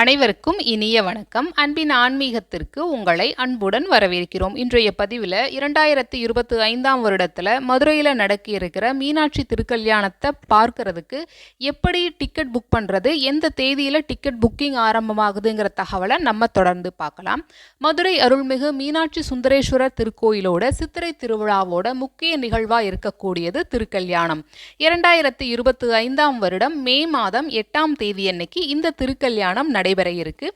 அனைவருக்கும் இனிய வணக்கம். அன்பின் ஆன்மீகத்திற்கு உங்களை அன்புடன் வரவேற்கிறோம். இன்றைய பதிவில் இரண்டாயிரத்தி இருபத்தி ஐந்தாம் வருடத்தில் மதுரையில் நடக்க இருக்கிற மீனாட்சி திருக்கல்யாணத்தை பார்க்கறதுக்கு எப்படி டிக்கெட் புக் பண்ணுறது எந்த தேதியில் டிக்கெட் புக்கிங் ஆரம்பமாகுதுங்கிற தகவலை நம்ம தொடர்ந்து பார்க்கலாம். மதுரை அருள்மிகு மீனாட்சி சுந்தரேஸ்வரர் திருக்கோயிலோட சித்திரை திருவிழாவோட முக்கிய நிகழ்வாக இருக்கக்கூடியது திருக்கல்யாணம். இரண்டாயிரத்தி இருபத்தி ஐந்தாம் வருடம் மே மாதம் எட்டாம் தேதி அன்னைக்கு இந்த திருக்கல்யாணம் நடைபெற இருக்கு.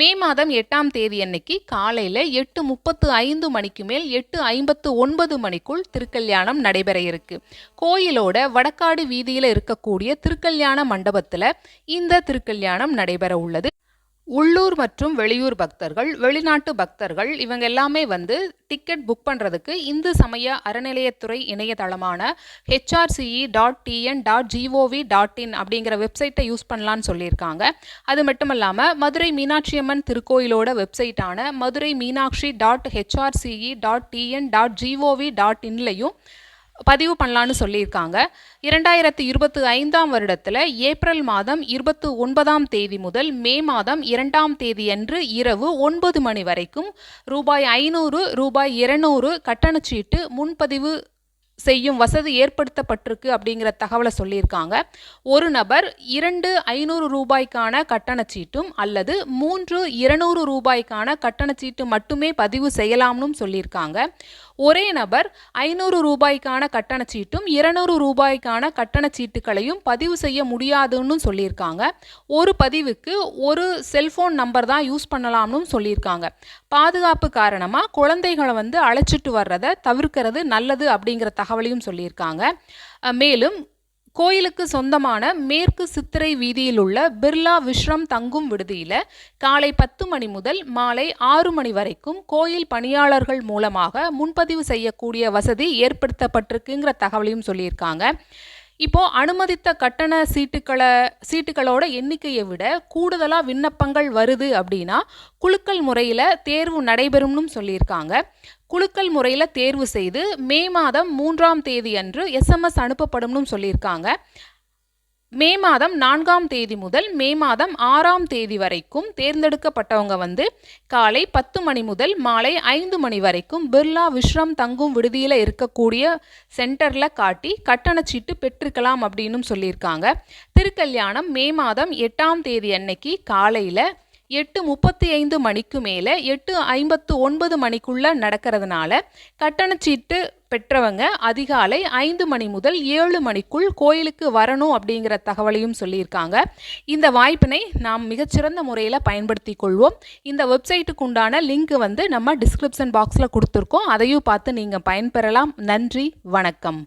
மே மாதம் எட்டாம் தேதி அன்னைக்கு காலையில் எட்டு முப்பத்து ஐந்து மணிக்கு மேல் எட்டு ஐம்பத்து ஒன்பது மணிக்குள் திருக்கல்யாணம் நடைபெற இருக்கு. கோயிலோட வடக்காடு வீதியில் இருக்கக்கூடிய திருக்கல்யாண மண்டபத்தில் இந்த திருக்கல்யாணம் நடைபெற உள்ளது. உள்ளூர் மற்றும் வெளியூர் பக்தர்கள் வெளிநாட்டு பக்தர்கள் இவங்க எல்லாமே வந்து டிக்கெட் புக் பண்ணுறதுக்கு இந்து சமய அறநிலையத்துறை இணையதளமான HRCE dot TN dot GOV dot in அப்படிங்கிற வெப்சைட்டை யூஸ் பண்ணலான்னு சொல்லியிருக்காங்க. அது மட்டும் இல்லாமல் மதுரை மீனாட்சி அம்மன் திருக்கோயிலோட வெப்சைட்டான Madurai Meenakshi dot HRCE dot TN dot GOV dot இன்லையும் பதிவு பண்ணலான்னு சொல்லியிருக்காங்க. இரண்டாயிரத்தி இருபத்தி ஐந்தாம் வருடத்தில் ஏப்ரல் மாதம் இருபத்தி ஒன்பதாம் தேதி முதல் மே மாதம் இரண்டாம் தேதியன்று இரவு ஒன்பது மணி வரைக்கும் ரூபாய் ஐநூறு ரூபாய் இருநூறு கட்டணச்சீட்டு முன்பதிவு செய்யும் வசதி ஏற்படுத்தப்பட்டிருக்கு அப்படிங்கிற தகவலை சொல்லியிருக்காங்க. ஒரு நபர் இரண்டு ஐநூறு ரூபாய்க்கான கட்டணச்சீட்டும் அல்லது மூன்று இருநூறு ரூபாய்க்கான கட்டணச்சீட்டு மட்டுமே பதிவு செய்யலாம்னு சொல்லியிருக்காங்க. ஒரே நபர் ஐநூறு ரூபாய்க்கான கட்டணச்சீட்டும் இருநூறு ரூபாய்க்கான கட்டணச்சீட்டுகளையும் பதிவு செய்ய முடியாதுன்னு சொல்லியிருக்காங்க. ஒரு பதிவுக்கு ஒரு செல்ஃபோன் நம்பர் தான் யூஸ் பண்ணலாம்னு சொல்லியிருக்காங்க. பாதுகாப்பு காரணமாக குழந்தைகளை வந்து அழைச்சிட்டு வர்றதை தவிர்க்கிறது நல்லது அப்படிங்கிற தகவலையும் சொல்லியிருக்காங்க. மேலும் கோயிலுக்கு சொந்தமான மேற்கு சித்திரை வீதியில் உள்ள பிர்லா விஸ்ரம் தங்கும் விடுதியில் காலை பத்து மணி முதல் மாலை ஆறு மணி வரைக்கும் கோயில் பணியாளர்கள் மூலமாக முன்பதிவு செய்யக்கூடிய வசதி ஏற்படுத்தப்பட்டிருக்குங்கிற தகவலையும் சொல்லியிருக்காங்க. இப்போ அனுமதித்த கட்டண சீட்டுக்களை சீட்டுகளோட எண்ணிக்கையை விட கூடுதலாக விண்ணப்பங்கள் வருது அப்படின்னா குலுக்கல் முறையில் தேர்வு நடைபெறும்னு சொல்லியிருக்காங்க. குலுக்கல் முறையில் தேர்வு செய்து மே மாதம் மூன்றாம் தேதி அன்று எஸ்எம்எஸ் அனுப்பப்படும்னு சொல்லியிருக்காங்க. மே மாதம் நான்காம் தேதி முதல் மே மாதம் ஆறாம் தேதி வரைக்கும் தேர்ந்தெடுக்கப்பட்டவங்க வந்து காலை பத்து மணி முதல் மாலை ஐந்து மணி வரைக்கும் பிர்லா விஸ்ரம் தங்கும் விடுதியில் இருக்கக்கூடிய சென்டரில் காட்டி கட்டணச்சீட்டு பெற்றுக்கலாம் அப்படின்னு சொல்லியிருக்காங்க. திருக்கல்யாணம் மே மாதம் எட்டாம் தேதி அன்னைக்கு காலையில் எட்டு முப்பத்தி ஐந்து மணிக்கு மேலே எட்டு ஐம்பத்து ஒன்பது மணிக்குள்ளே நடக்கிறதுனால கட்டணச்சீட்டு பெற்றவங்க அதிகாலை ஐந்து மணி முதல் ஏழு மணிக்குள் கோயிலுக்கு வரணும் அப்படிங்கிற தகவலையும் சொல்லியிருக்காங்க. இந்த வாய்ப்பினை நாம் மிகச்சிறந்த முறையில் பயன்படுத்தி கொள்வோம். இந்த வெப்சைட்டுக்கு உண்டான லிங்க் வந்து நம்ம டிஸ்கிரிப்ஷன் பாக்ஸில் கொடுத்துருக்கோம். அதையும் பார்த்து நீங்கள் பயன்பெறலாம். நன்றி வணக்கம்.